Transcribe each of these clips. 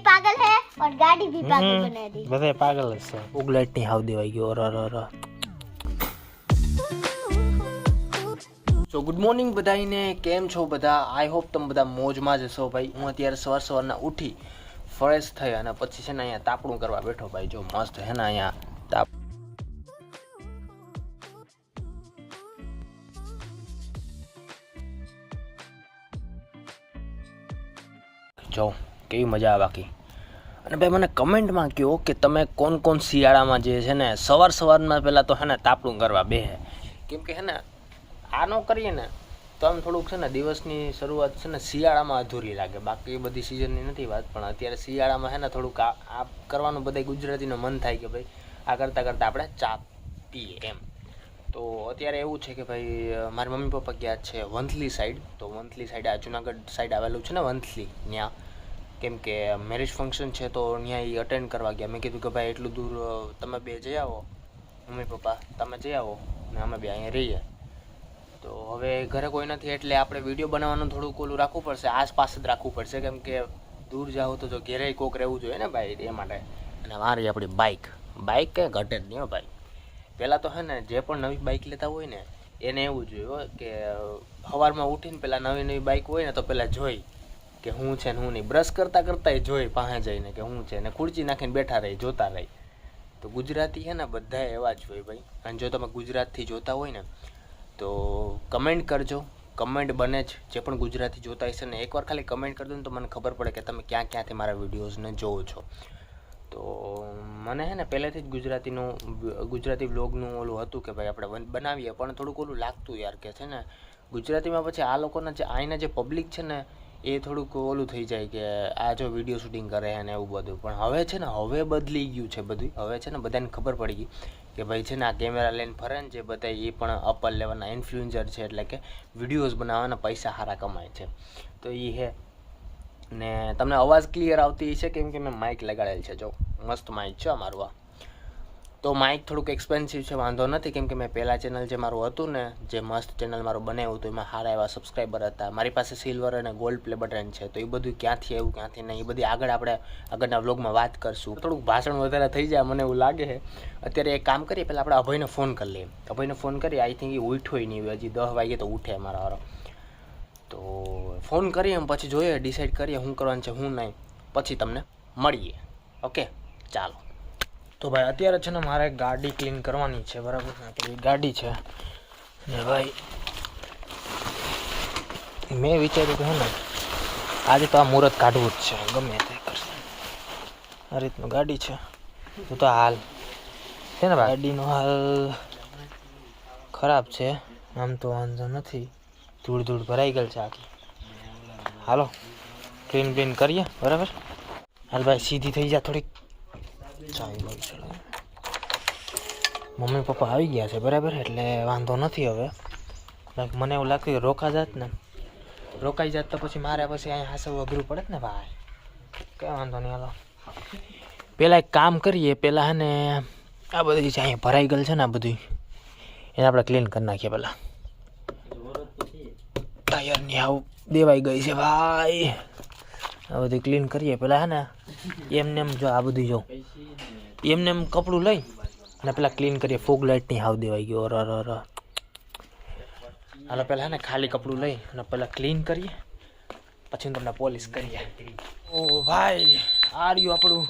पागल है और गाड़ी भी पागल हम्म, बना दी બધે પાગલ જ છે ઉગલાઈટ ની હાવ દેવાઈ ગયો અર અર અર સો ગુડ મોર્નિંગ બધાને કેમ છો બધા આઈ હોપ તમે બધા મોજમાં જ હશો ભાઈ હું અત્યારે સવાર સવારના ઉઠી ફ્રેશ થઈ અને પછી છે ને અહીંયા તાપણું કરવા બેઠો ભાઈ જો મસ્ત હે ને અહીંયા તાપ જો કેવી મજા આવે બાકી અને ભાઈ મને કમેન્ટમાં કહો કે તમે કોણ કોણ શિયાળામાં જે છે ને સવાર સવારમાં પહેલાં તો હે ને તાપણું કરવા બે કેમ કે હે ને, આ કરીએ ને, તો આમ થોડુંક છે ને દિવસની શરૂઆત છે ને શિયાળામાં અધૂરી લાગે. બાકી બધી સિઝનની નથી વાત, પણ અત્યારે શિયાળામાં હે ને થોડુંક આ કરવાનું બધા ગુજરાતીનું મન થાય કે ભાઈ આ કરતાં કરતાં આપણે ચા પીએ એમ. તો અત્યારે એવું છે કે ભાઈ, મારા મમ્મી પપ્પા ગયા છે વંથલી સાઈડ તો વંથલી સાઈડ આ જુનાગઢ સાઈડ આવેલું છે ને વંથલી, ત્યાં. કેમ કે મેરેજ ફંક્શન છે તો ત્યાં એ અટેન્ડ કરવા ગયા. મેં કીધું કે ભાઈ એટલું દૂર તમે બે જઈ આવો. મમ્મી, પપ્પા, તમે જઈ આવો. ને અમે બે અહીંયા રહીએ. તો હવે ઘરે કોઈ નથી એટલે આપણે વીડિયો બનાવવાનું થોડુંક ઓલું રાખવું પડશે. આસપાસ જ રાખવું પડશે. કેમ કે દૂર જાઓ તો જો ઘેરે કોક રહેવું જોઈએ ને ભાઈ એ માટે. અને મારી આપણી બાઇક બાઇક કંઈ ઘટે જ નહીં હો ભાઈ. પહેલાં તો હે ને જે પણ નવી બાઇક લેતા હોય ને, એને એવું જોયું કે સવારમાં ઉઠીને પહેલાં નવી નવી બાઇક હોય ને તો પહેલાં જોઈ. કે હું છે ને હું નહીં. બ્રશ કરતાં કરતાં જોઈ પાસે જઈને કે હું છે ને ખુરચી નાખીને બેઠા રહી, જોતા રહી. તો ગુજરાતી છે ને બધા એવા જ હોય ભાઈ. અને જો તમે ગુજરાતથી જોતા હોય ને, તો કમેન્ટ કરજો. કમેન્ટ બને જ. જે પણ ગુજરાતી જોતા હશે ને, એકવાર ખાલી કમેન્ટ કરી દો ને તો મને ખબર પડે કે તમે ક્યાં ક્યાંથી મારા વિડીયોઝને જોવો છો. તો મને હે ને પહેલેથી જ ગુજરાતીનું, ગુજરાતી વ્લોગનું ઓલું હતું કે ભાઈ આપણે બનાવીએ. પણ થોડુંક ઓલું લાગતું યાર કે છે ને, ગુજરાતીમાં પછી આ લોકોના જે આઈના જે પબ્લિક છે ને એ થોડુંક ઓલું થઈ જાય કે આ જો વીડિયો શૂટિંગ કરે અને એવું બધું. પણ હવે છે ને, હવે બદલી ગયું છે બધું હવે છે ને બધાને ખબર પડી ગઈ કે ભાઈ છે ને આ કેમેરા લઈને ફરે ને જે બધા એ પણ અપર લેવલના ઇન્ફ્લુએન્સર છે, એટલે કે વિડીયોઝ બનાવવાના પૈસા સારા કમાય છે. તો એ હે. ને તમને અવાજ ક્લિયર આવતી છે કેમ કે મેં માઇક લગાડેલ છે. જો, મસ્ત માઇક છે અમારું આ. તો માઇક થોડુંક એક્સપેન્સિવ છે, વાંધો નથી, કેમ કે મેં પહેલાં ચેનલ જે મારું હતું ને, જે મસ્ત ચેનલ મારું બનાવ્યું હતું, એમાં સારા એવા સબસ્ક્રાઈબર હતા. મારી પાસે સિલ્વર અને ગોલ્ડ પ્લે બટન છે, તો એ બધું ક્યાંથી આવ્યું, ક્યાંથી નહીં, એ બધી આગળ આપણે આગળના વ્લોગમાં વાત કરશું. થોડુંક ભાષણ વધારે થઈ જાય, મને એવું લાગે છે. અત્યારે એક કામ કરીએ, પહેલાં આપણે અભયને ફોન કરી લઈએ. અભયને ફોન કરીએ આઈ થિંક એ ઉઠોય નહીં, હજી દસ વાગે તો ઉઠે મારા વારો તો ફોન કરીએ એમ પછી જોઈએ ડિસાઈડ કરીએ શું કરવાનું છે, શું નહીં. પછી તમને મળીએ. ઓકે ચાલો. તો ભાઈ, અત્યારે છે ને મારે ગાડી ક્લીન કરવાની છે, બરાબર? આપણી ગાડી છે. ને ભાઈ, મેં વિચાર્યું કે હે ને, આજે તો આ મુહૂર્ત કાઢવું જ છે, ગમે તે કરશે. આ રીતનું ગાડી છે. તો તો હાલ. છે ને ભાઈ? ગાડીનો હાલ ખરાબ છે. આમ તો વાંધો નથી. ધૂળ ધૂળ ભરાઈ ગયેલ છે આખી. હાલો ક્લીન ક્લીન કરીએ, બરાબર? હાલ ભાઈ, સીધી થઈ જા થોડીક. ચાવી બાવી ચડાવો. મમ્મી પપ્પા આવી ગયા છે, બરાબર? એટલે વાંધો નથી હવે. મને એવું લાગતું રોકા જાત ને. રોકાઈ જાત તો પછી મારે પછી અહીંયા હાસવું અઘરું પડે ને ભાઈ. કઈ વાંધો નહીં, હાલો. પહેલાં એક કામ કરીએ પહેલાં હે ને આ બધી જે અહીંયા ભરાઈ ગયેલ છે ને આ બધી, એને આપણે ક્લીન કરી નાખીએ પહેલાં ટાયરની આવું દેવાઈ ગઈ છે, ભાઈ. આ બધી ક્લીન કરીએ. પહેલાં હે ને એમને એમ જો આ બધું જો. એમને એમ કપડું લઈ અને પેલા ક્લીન કરીએ. ફોગ લાઇટની હાવ દેવાઈ ગયો. અર અર અર. હાલો પહેલાં ને ખાલી કપડું લઈ અને પહેલાં ક્લીન કરીએ. પછી તમને પોલિશ કરીએ. ઓ ભાઈ, આ રહ્યું આપણું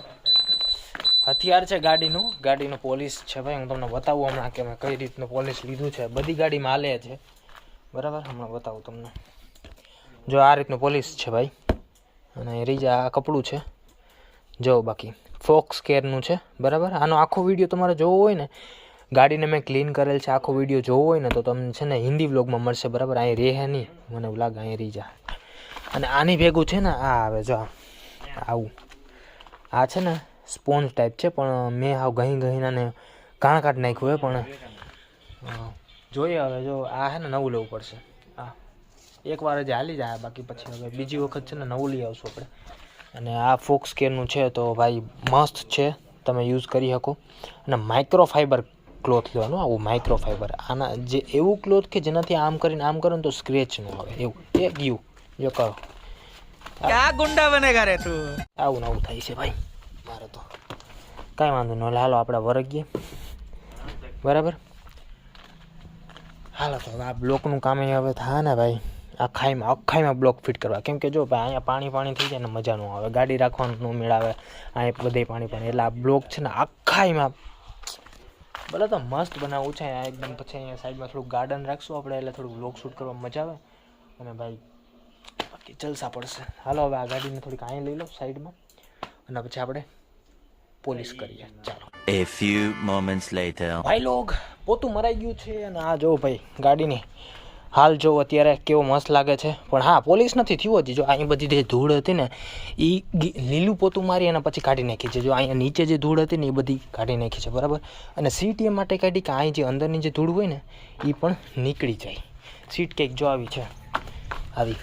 હથિયાર છે ગાડીનું. ગાડીનું પોલીસ છે ભાઈ. હું તમને બતાવું હમણાં કે મેં કઈ રીતનું પોલીસ લીધું છે. બધી ગાડીમાં હાલે છે. બરાબર? હમણાં બતાવું તમને. જો આ રીતનું પોલીસ છે ભાઈ. અને રીજા આ કપડું છે. જો બાકી ફોક્સ કેરનું છે, બરાબર? આનો આખો વીડિયો તમારે જોવો હોય ને, ગાડીને મેં ક્લીન કરેલ છે, આખો વીડિયો જોવો હોય ને, તો તમને છે ને હિન્દી વ્લોગમાં મળશે, બરાબર? અહીં રહે નહીં. મને લાગે અહીં રહી જા. અને આની ભેગું છે ને, આ આવે, જો આવું. આ છે ને સ્પોન્જ ટાઈપ છે, પણ મેં આવું ગહી ગહીનાને ઘાણ કાઢ નાખ્યું હોય, પણ જોઈએ હવે, જો આ છે ને, નવું લેવું પડશે. આ. એકવાર જ હાલી જાય, બાકી પછી હવે બીજી વખત છે ને, નવું લઈ આવશું આપણે. અને આ ફોક્સ કેરનું છે તો ભાઈ મસ્ત છે તમે યુઝ કરી શકો. અને માઇક્રો ફાઈબર ક્લોથ લેવાનું આવું માઇક્રો ફાઈબર આના જે એવું ક્લોથ કે જેનાથી આમ કરીને આમ કરો ને તો સ્ક્રેચ ન આવે. એવું. એ ગયું. જો કરો. ક્યાં ગુંડા બને રે તું? આવું આવું થાય છે ભાઈ. મારે તો કાંઈ વાંધો ન હાલો આપણે વરગીએ. બરાબર? હાલો તો આ બ્લોકનું કામ હવે થાય ને ભાઈ. આ આખાઈમાં બ્લોક ફિટ કરવા. કેમ કે જો ભાઈ અહીંયા પાણી પાણી થઈ જાય ને મજા ન આવે. ગાડી રાખવાનું ન મેળાવે. અહીંયા બધે પાણી પાણી. એટલે આ બ્લોક છે ને આખાઈમાં ભલે તો મસ્ત બનાવવું છે. એકદમ પછી અહીંયા સાઈડમાં થોડું ગાર્ડન રાખશું આપણે એટલે થોડું બ્લોક શૂટ કરવા મજા આવે. અને ભાઈ બાકી જલસા પડશે. હાલો હવે આ ગાડીને થોડીક અહીં લઈ લો સાઈડમાં અને પછી આપણે પોલીસ કરીએ. ચાલો. એ ફ્યુ મોમેન્ટ્સ લેટર ભાઈ લોગ પોતું મરાઈ ગયું છે. અને આ જો ભાઈ ગાડીની હાલ જો અત્યારે કેવો મસ્ત લાગે છે. પણ હા, પોલીસ નથી થયું હતી જો અહીં બધી જે ધૂળ હતી ને એ લીલું પોતું મારી અને પછી કાઢી નાખી છે. જો અહીંયા નીચે જે ધૂળ હતી ને એ બધી કાઢી નાખી છે. બરાબર? અને સીટ એ માટે કાઢી કે અહીં જે અંદરની જે ધૂળ હોય ને એ પણ નીકળી જાય. સીટ કંઈક જો આવી છે. આવી.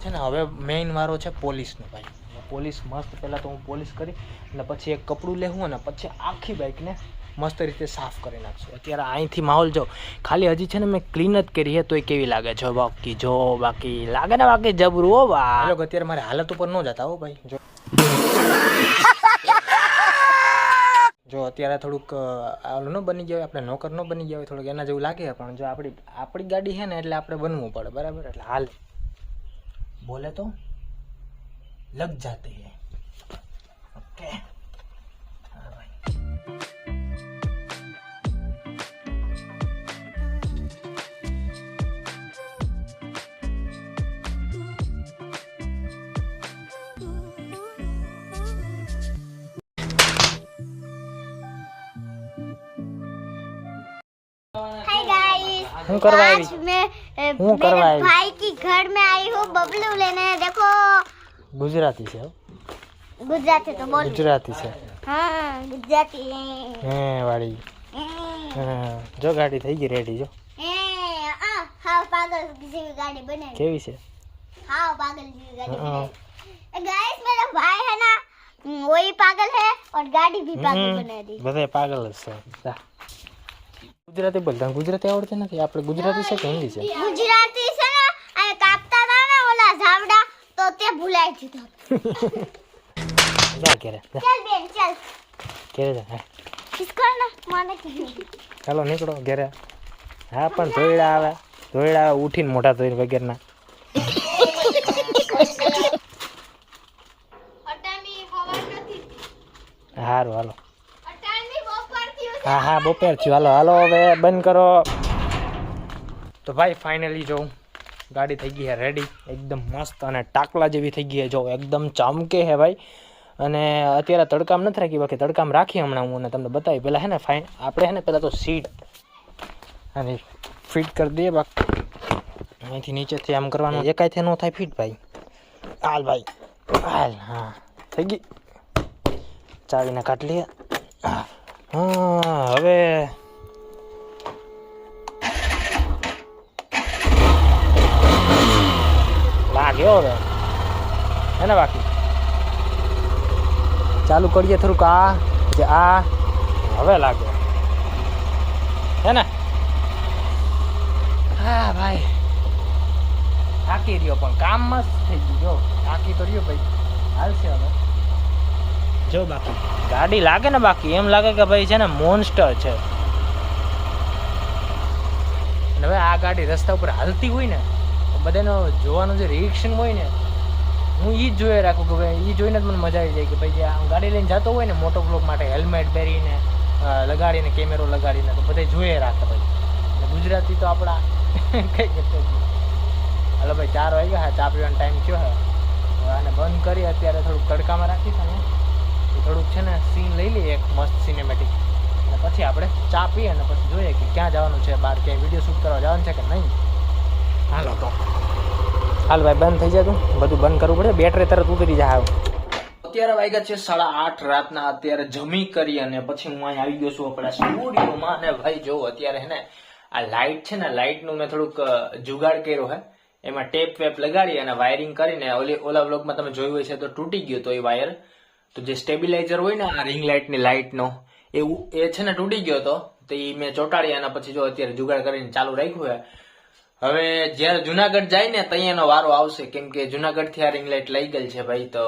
છે ને, હવે મેઇન વારો છે પોલીસનો ભાઈ. પોલીસ મસ્ત પહેલાં તો હું પોલીસ કરી, અને પછી એક કપડું લેવું અને પછી આખી બાઇકને મસ્ત રીતે સાફ કરી નાખશું. અત્યારે અહીંથી માહોલ જો ખાલી હજી છે ને મેં ક્લીન જ કરી છે તોય કેવી લાગે છે બાકી જો બાકી લાગે ને બાકી જબરું હો બા. લોકો અત્યારે મારી હાલત ઉપર ન જતા હો ભાઈ. જો. જો અત્યારે થોડુંક આવું ન બની ગયા હોય આપણે નોકર ન બની ગયા હોય થોડુંક એના જેવું લાગે પણ જો આપણી આપણી ગાડી છે ને એટલે આપણે બનવું પડે બરાબર? એટલે હાલ. બોલે તો? લગ જાતે હૈ. ઓકે गाइस હું કરવા आज આવી मैं अ, हूँ करवा मेरे आई। भाई की घर में आई हूँ बबलू लेने देखो ગુજરાતી છે હો. गुजराती तो बोल ગુજરાતી છે हाँ गुजराती હે વાળી હા જો ગાડી થઈ ગઈ રેડી જો हाँ हाँ पागल किसी की गाड़ी बने કેવી છે हाँ पागल किसी की गाड़ी हाँ। बने गाइस मेरा भाई है ना हम्म, वही पागल है और गाड़ी भी पागल હમ, बना दी બધાય પાગલ જ છે જા. ગુજરાતી બોલતા ગુજરાતી આવડતી નથી. આપણે ગુજરાતી છે કે હિન્દી છે? ગુજરાતી છે ને આ કાપતા હતા ને ઓલા ઝાવડા તો તે ભૂલાઈ દીધો જા કેરે ચાલ બેન ચાલ. કેરે જા ચાલો નીકળો ઘેરે. હા પણ ધોઈડા આવે. ધોઈડા આવે ઉઠીને મોઢા ધોઈને વગેરેના. સારું હાલો. હા હા બપોર થયું. હાલો હાલો હવે બંધ કરો. તો ભાઈ ફાઇનલી જો ગાડી થઈ ગઈ છે રેડી એકદમ મસ્ત અને ટાકલા જેવી થઈ ગઈ છે. જો એકદમ ચમકે છે ભાઈ. અને અત્યારે તડકામ નથી રાખી બાકી તડકામ રાખી હમણાં હું અને તમને બતાવી પહેલાં હે ને ફાઇન આપણે હે ને પહેલાં તો સીટ અને ફિટ કરી દઈએ બાકી અહીંથી નીચેથી આમ કરવાનું. એકાયથી ન થાય ફિટ ભાઈ. હાલ ભાઈ હાલ હા થઈ ગઈ. ચાવીને કાઢ લઈએ. હા. હવે લાગ્યો હવે. હે ને બાકી? ચાલુ કરીએ થોડુંક આ, જે આ, હવે લાગ્યો. હે ને? હા, ભાઈ. થાકી રહ્યો પણ કામ મસ્ત થઈ ગયું, જો. થાકી તો રહ્યો ભાઈ. હાલશે હવે. જો બાકી. ગાડી લાગે ને બાકી, એમ લાગે કે ભાઈ છે ને મોન્સ્ટર છે. અને હવે આ ગાડી રસ્તા ઉપર હાલતી હોય ને બધાનો જોવાનું જે રિએક્શન હોય ને, હું એ જ જોઈ રાખું કે ભાઈ એ જોઈને જ મને મજા આવી જાય કે ભાઈ, જે આમ ગાડી લઈને જતો હોય ને મોટો બ્લોક માટે હેલ્મેટ પહેરીને લગાડીને કેમેરો લગાડીને, તો બધા જોઈએ રાખે ભાઈ. ગુજરાતી તો આપણા કઈ કરતો હાલો ભાઈ, ચાર વાગ્યા, હા, ચા પીવાનો ટાઈમ થયો, હે. આને બંધ કરી, અત્યારે થોડુંક તડકામાં રાખીશ અને તો થોડુંક છે ને સીન લઈ લઈએ એક મસ્ત સિનેમેટિક અને પછી આપણે ચા પીએ અને પછી જોઈએ કે ક્યાં જવાનું છે બહાર ક્યાંય વીડિયો શૂટ કરવા જવાનું છે કે નહીં. હાલો તો. હાલ ભાઈ બંધ થઈ જાય તું બધું બંધ કરવું પડે. બેટરી તરત ઉતરી જાય અત્યારે વાગ્યા છે સાડા આઠ રાતના. અત્યારે જમી કરી અને પછી હું અહીં આવી ગયો છું આપણા સ્ટુડિયોમાં. અને ભાઈ જો અત્યારે હે ને આ લાઇટ છે ને લાઇટનું મેં થોડુંક જુગાડ કર્યો હે. એમાં ટેપ વેપ લગાડી અને વાયરિંગ કરીને ઓલી ઓલા બ્લોકમાં તમે જોયું હશે છે તો તૂટી ગયો તો એ વાયર તો જે સ્ટેબિલાઇઝર હોય ને આ રિંગ લાઇટની લાઇટનો એવું એ છે ને તૂટી ગયો હતો તો એ મેં ચોંટાડી અને પછી જો અત્યારે જુગાડ કરીને ચાલુ રાખ્યું છે હવે જ્યારે જુનાગઢ જાય ને ત્યાં એનો વારો આવશે, કેમ કે જુનાગઢથી આ રિંગ લાઇટ લઈ ગયેલ છે ભાઈ, તો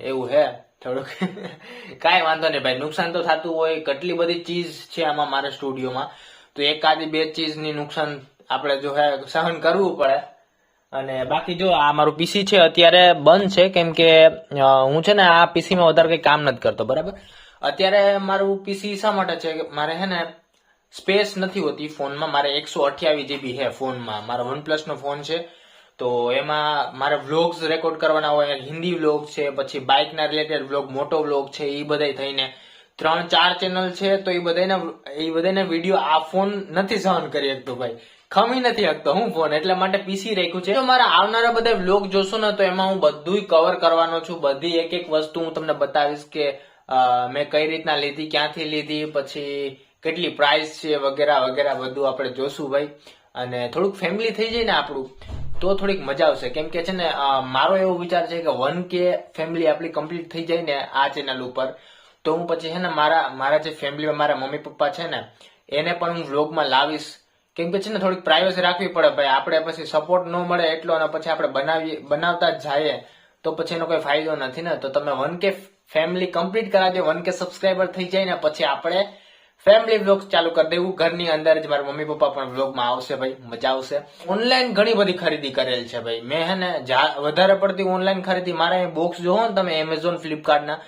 એવું હે થોડુંક. કાંઈ વાંધો નહીં ભાઈ, નુકસાન તો થતું હોય, કેટલી બધી ચીજ છે આમાં મારા સ્ટુડિયોમાં. તો એકાદી બે ચીજની નુકસાન આપણે જો હે સહન કરવું પડે. અને બાકી જો આ મારું પીસી છે, અત્યારે બંધ છે, કેમ કે હું છે ને આ પીસીમાં વધારે કંઈ કામ નથી કરતો, બરાબર? અત્યારે મારું પીસી શા માટે છે કે મારે છે ને સ્પેસ નથી હોતી ફોનમાં, મારે એકસો અઠ્યાવીસ જીબી છે ફોનમાં. મારો વન પ્લસનો ફોન છે, તો એમાં મારે વ્લોગ્સ રેકોર્ડ કરવાના હોય હિન્દી વ્લોગ છે, પછી બાઇકના રિલેટેડ વ્લોગ, મોટો વ્લોગ છે એ બધા થઈને ત્રણ ચાર ચેનલ છે, તો એ બધાના એ બધાને વીડિયો આ ફોન નથી સહન કરી શકતો ભાઈ. ખમી નથી શકતો હું ફોન એટલા માટે પીસી રાખ્યું છે. મારા આવનારા બધા વ્લોગ જોશો ને, તો એમાં હું બધું કવર કરવાનો છું. બધી એક એક વસ્તુ હું તમને બતાવીશ કે મેં કઈ રીતના લીધી, ક્યાંથી લીધી, પછી કેટલી પ્રાઇસ છે વગેરે વગેરે બધું આપણે જોશું ભાઈ. અને થોડુંક ફેમિલી થઈ જાય ને આપણું, તો થોડીક મજા આવશે. કેમ કે છે ને મારો એવો વિચાર છે કે વન કે ફેમિલી આપણી કમ્પ્લીટ થઈ જાય ને આ ચેનલ ઉપર, તો હું પછી છે ને મારા મારા જે ફેમિલીમાં મારા મમ્મી પપ્પા છે ને, એને પણ હું વ્લોગમાં લાવીશ. કેમ કે છે ને થોડીક પ્રાઇવસી રાખવી પડે ભાઈ. આપણે પછી સપોર્ટ ન મળે એટલો અને પછી આપણે બનાવીએ, બનાવતા જ જઈએ, તો પછી એનો કોઈ ફાયદો નથી ને. તો તમે વન કે ફેમિલી કમ્પ્લીટ કરાવજો વન કે સબસ્ક્રાઈબર થઈ જાય ને, પછી આપણે ફેમિલી વ્લોગ ચાલુ કરી દેવું ઘરની અંદર જ મારા મમ્મી પપ્પા પણ વ્લોગમાં આવશે ભાઈ, મજા આવશે. ઓનલાઈન ઘણી બધી ખરીદી કરેલ છે ભાઈ. મેં હે ને વધારે પડતી ઓનલાઈન ખરીદી મારા બોક્સ જોવો ને તમે એમેઝોન ફ્લિપકાર્ટના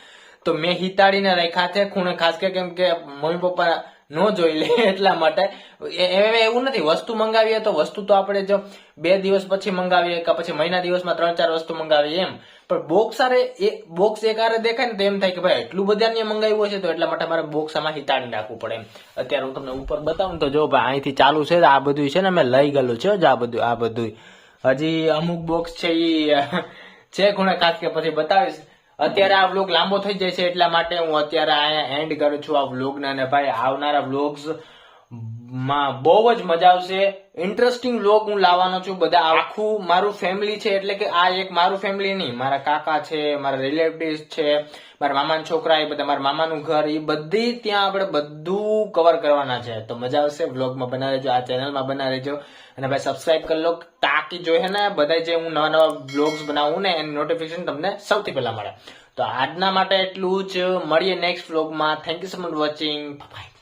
તો મેં હિતાડીને રાખ્યા છે. ખૂણે ખાસ કે કેમ કે મમ્મી પપ્પા નો જોઈ લે એટલા માટે. એ- એ- એવું નથી. વસ્તુ મંગાવીએ તો વસ્તુ તો આપણે જો બે દિવસ પછી મંગાવીએ કે પછી મહિના દિવસમાં ત્રણ ચાર વસ્તુ મંગાવીએ એમ. પણ બોક્સ આરે એ બોક્સ એક આરે દેખાય ને તો એમ થાય કે ભાઈ એટલું બધા ને મંગાવ્યું છે તો એટલા માટે મારે બોક્સ આમાં હિતાડી નાખવું પડે એમ. અત્યારે હું તમને ઉપર બતાવું તો જો ભાઈ અહીંથી ચાલુ છે આ બધું છે ને મેં લઈ ગયેલું છે જ આ બધું આ બધું હજી અમુક બોક્સ છે એ છે ખૂણે ખાસ કે પછી બતાવીશ. અત્યારે આ વ્લોગ લાંબો થઈ જાય છે એટલા માટે હું અત્યારે અહીંયા એન્ડ કરું છું આ વ્લોગને અને ભાઈ આવનારા વ્લોગ્સ માં બહુ જ મજા આવશે. ઇન્ટરેસ્ટિંગ વ્લોગ હું લાવવાનો છું બધા. આખું મારું ફેમિલી છે, એટલે કે આ એક મારું ફેમિલી નહીં. મારા કાકા છે, મારા રિલેટિવ્સ છે, મારા મામાના છોકરા, એ બધા મારા મામાનું ઘર, એ બધી ત્યાં આપણે બધું કવર કરવાના છે. તો મજા આવશે. વ્લોગમાં બના રહેજો, આ ચેનલમાં બના રહેજો. અને ભાઈ સબસ્ક્રાઇબ કરી લો તાકી જો ને બધા જે હું નવા નવા વ્લોગ્સ બનાવું ને, એની નોટિફિકેશન તમને સૌથી પહેલા મળે. તો આજના માટે એટલું જ. મળીએ નેક્સ્ટ વ્લોગમાં thank you so much watching bye